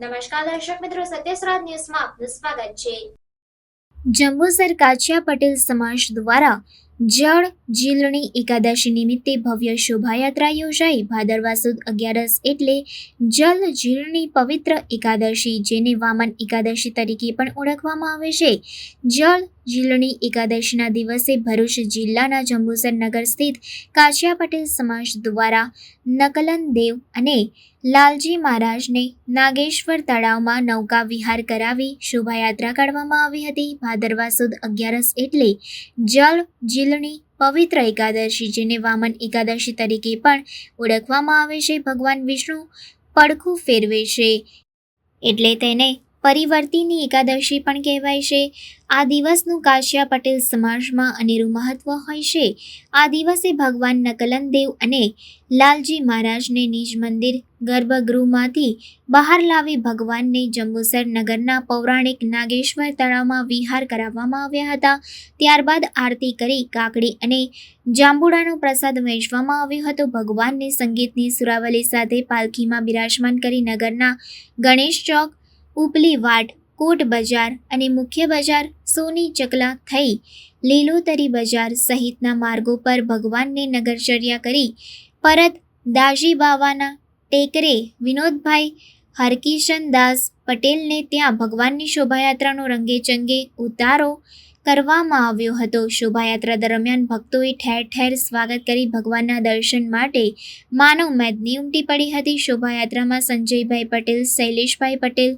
નમસ્કાર દર્શક મિત્રો સત્યસરાજ ન્યૂઝમાં આપનું સ્વાગત છે. જંબુસર કાછિયા પટેલ સમાજ દ્વારા જળ જીલણી એકાદશી નિમિત્તે ભવ્ય શોભાયાત્રા યોજાઈ. ભાદરવા સુદ અગિયારસ એટલે જલ જીલણી પવિત્ર એકાદશી, જેને વામન એકાદશી તરીકે પણ ઓળખવામાં આવે છે. જળ જીલણી એકાદશીના દિવસે ભરૂચ જિલ્લાના જંબુસર નગર સ્થિત કાછિયા પટેલ સમાજ દ્વારા નકલન દેવ અને લાલજી મહારાજને નાગેશ્વર તળાવમાં નૌકા વિહાર કરાવી શોભાયાત્રા કાઢવામાં આવી હતી. ભાદરવા સુદ અગિયારસ એટલે જળ જીલણી પવિત્ર એકાદશી, જેને વામન એકાદશી તરીકે પણ ઓળખવામાં આવે છે. ભગવાન વિષ્ણુ પડખું ફેરવે છે. એટલે તેને પરિવર્તિની એકાદશી પણ કહેવાય છે. આ દિવસનું કાશિયા પટેલ સમાજમાં અનેરું મહત્વ હોય છે. આ દિવસે ભગવાન નકલનદેવ અને લાલજી મહારાજને નિજ મંદિર ગર્ભગૃહમાંથી બહાર લાવી ભગવાનને જંબુસર નગરના પૌરાણિક નાગેશ્વર તળાવમાં વિહાર કરાવવામાં આવ્યા હતા. ત્યારબાદ આરતી કરી કાકડી અને જાંબુડાનો પ્રસાદ વહેંચવામાં આવ્યો હતો. ભગવાનને સંગીતની સુરાવલી સાથે પાલખીમાં બિરાજમાન કરી નગરના ગણેશ ચોક ઉપલી વાટ, કોટ બજાર અને મુખ્ય બજાર સોની ચકલા થઈ. લીલોતરી બજાર સહિતના માર્ગો પર ભગવાનને નગરચર્યા કરી. પરત દાજી બાવાના ટેકરે વિનોદભાઈ હરકિશન દાસ પટેલને ત્યાં ભગવાનની શોભાયાત્રાનો રંગેચંગે ઉતારો. કરવામાં આવ્યો હતો. શોભાયાત્રા દરમિયાન ભક્તોએ ઠેર ઠેર સ્વાગત કરી ભગવાનના દર્શન માટે માનવ મેદની ઉમટી પડી હતી. શોભાયાત્રામાં સંજયભાઈ પટેલ, શૈલેષભાઈ પટેલ,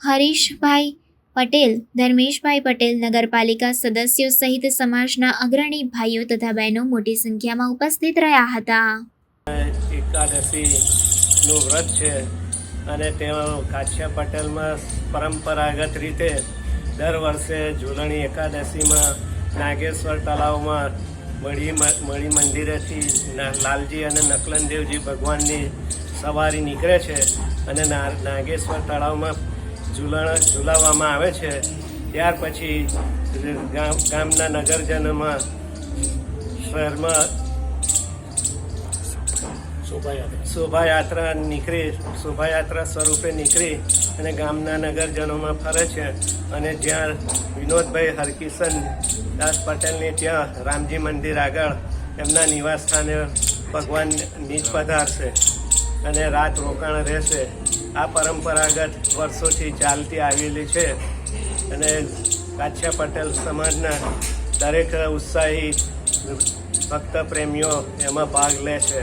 હરીશભાઈ પટેલ, ધર્મેશભાઈ પટેલ, નગરપાલિકા સદસ્યો સહિત સમાજના અગ્રણી ભાઈઓ તથા બહેનો મોટી સંખ્યામાં ઉપસ્થિત રહ્યા હતા. એકાદશીનું વ્રત છે અને તેઓ કાછિયા પટેલમાં પરંપરાગત રીતે દર વર્ષે ઝૂલણી એકાદશીમાં નાગેશ્વર તળાવમાં મળી મળી મંદિરેથી લાલજી અને નકલનદેવજી ભગવાનની સવારી નીકળે છે અને નાગેશ્વર તળાવમાં ઝૂલણ, ઝૂલાવવામાં આવે છે. ત્યાર પછી ગામ, ગામના નગરજનોમાં શહેરમાં શોભાયાત્રા. નીકળી, શોભાયાત્રા સ્વરૂપે નીકળી અને ગામના નગરજનોમાં ફરે છે અને જ્યાં વિનોદભાઈ હરકિશન, દાસ પટેલની ત્યાં રામજી મંદિર આગળ એમના નિવાસ સ્થાને ભગવાન નીચ પધારશે અને રાત રોકાણ રહેશે. આ પરંપરાગત વર્ષોથી ચાલતી આવેલી છે અને કાછ્યા પટેલ સમાજના દરેક ઉત્સાહી ભક્ત પ્રેમીઓ એમાં ભાગ લે છે.